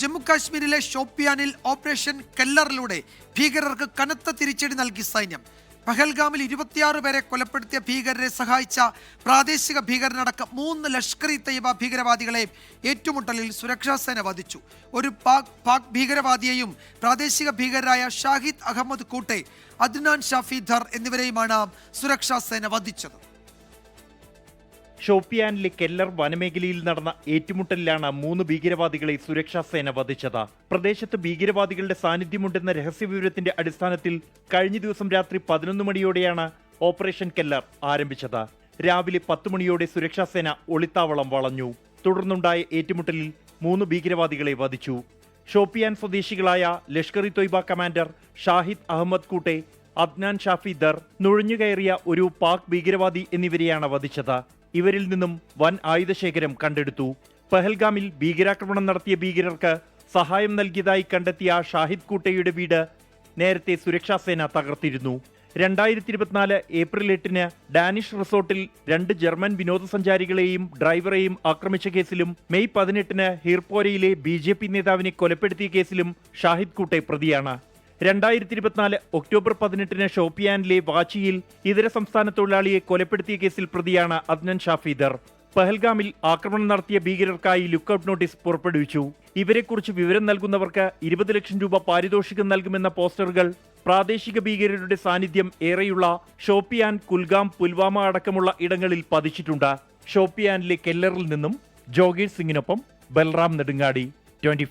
ജമ്മു കാശ്മീരിലെ ഷോപ്പിയാനിൽ ഓപ്പറേഷൻ കല്ലറിലൂടെ ഭീകരർക്ക് കനത്ത തിരിച്ചടി നൽകി സൈന്യം. പഹൽഗാമിൽ ഇരുപത്തിയാറ് പേരെ കൊലപ്പെടുത്തിയ ഭീകരരെ സഹായിച്ച പ്രാദേശിക ഭീകരനടക്കം മൂന്ന് ലഷ്കർ ഇ തയ്യബ ഭീകരവാദികളെ ഏറ്റുമുട്ടലിൽ സുരക്ഷാസേന വധിച്ചു. ഒരു പാക് പാക് ഭീകരവാദിയെയും പ്രാദേശിക ഭീകരരായ ഷാഹിദ് അഹമ്മദ് കൂട്ടെ അദ്നാൻ ഷാഫി ധർ എന്നിവരെയുമാണ് സുരക്ഷാസേന വധിച്ചത്. ഷോപ്പിയാനിലെ കെല്ലർ വനമേഖലയിൽ നടന്ന ഏറ്റുമുട്ടലിലാണ് മൂന്ന് ഭീകരവാദികളെ സുരക്ഷാ സേന വധിച്ചത്. പ്രദേശത്ത് ഭീകരവാദികളുടെ സാന്നിധ്യമുണ്ടെന്ന രഹസ്യവിവരത്തിന്റെ അടിസ്ഥാനത്തിൽ കഴിഞ്ഞ ദിവസം രാത്രി പതിനൊന്ന് മണിയോടെയാണ് ഓപ്പറേഷൻ കെല്ലർ ആരംഭിച്ചത്. രാവിലെ പത്ത് മണിയോടെ സുരക്ഷാ സേന ഒളിത്താവളം വളഞ്ഞു. തുടർന്നുണ്ടായ ഏറ്റുമുട്ടലിൽ മൂന്ന് ഭീകരവാദികളെ വധിച്ചു. ഷോപ്പിയാൻ സ്വദേശികളായ ലഷ്കർ ഇ തൊയ്ബ കമാൻഡർ ഷാഹിദ് അഹമ്മദ് കൂട്ടെ അദ്നാൻ ഷാഫി ദർ നുഴഞ്ഞുകയറിയ ഒരു പാക് ഭീകരവാദി എന്നിവരെയാണ് വധിച്ചത്. ഇവരിൽ നിന്നും വൻ ആയുധശേഖരം കണ്ടെടുത്തു. പെഹൽഗാമിൽ ഭീകരാക്രമണം നടത്തിയ ഭീകരർക്ക് സഹായം നൽകിയതായി കണ്ടെത്തിയ ഷാഹിദ് കൂട്ടയുടെ വീട് നേരത്തെ സുരക്ഷാസേന തകർത്തിരുന്നു. രണ്ടായിരത്തി ഇരുപത്തിനാല് ഏപ്രിൽ എട്ടിന് ഡാനിഷ് റിസോർട്ടിൽ രണ്ട് ജർമ്മൻ വിനോദസഞ്ചാരികളെയും ഡ്രൈവറെയും ആക്രമിച്ച കേസിലും മെയ് പതിനെട്ടിന് ഹീർപോരയിലെ ബി നേതാവിനെ കൊലപ്പെടുത്തിയ കേസിലും ഷാഹിദ് കൂട്ടെ പ്രതിയാണ്. രണ്ടായിരത്തി ഇരുപത്തിനാല് ഒക്ടോബർ പതിനെട്ടിന് ഷോപ്പിയാനിലെ വാച്ചിയിൽ ഇതര സംസ്ഥാന തൊഴിലാളിയെ കൊലപ്പെടുത്തിയ കേസിൽ പ്രതിയാണ് അദ്നൻ ഷാഫീദർ. പഹൽഗാമിൽ ആക്രമണം നടത്തിയ ഭീകരർക്കായി ലുക്കൌട്ട് നോട്ടീസ് പുറപ്പെടുവിച്ചു. ഇവരെക്കുറിച്ച് വിവരം നൽകുന്നവർക്ക് ഇരുപത് ലക്ഷം രൂപ പാരിതോഷികം നൽകുമെന്ന പോസ്റ്ററുകൾ പ്രാദേശിക ഭീകരരുടെ സാന്നിധ്യം ഏറെയുള്ള ഷോപ്പിയാൻ കുൽഗാം പുൽവാമ അടക്കമുള്ള ഇടങ്ങളിൽ പതിച്ചിട്ടുണ്ട്. ഷോപ്പിയാനിലെ കെല്ലറിൽ നിന്നും ജോഗീർ സിംഗിനൊപ്പം ബൽറാം നെടുങ്ങാടി. ട്വന്റി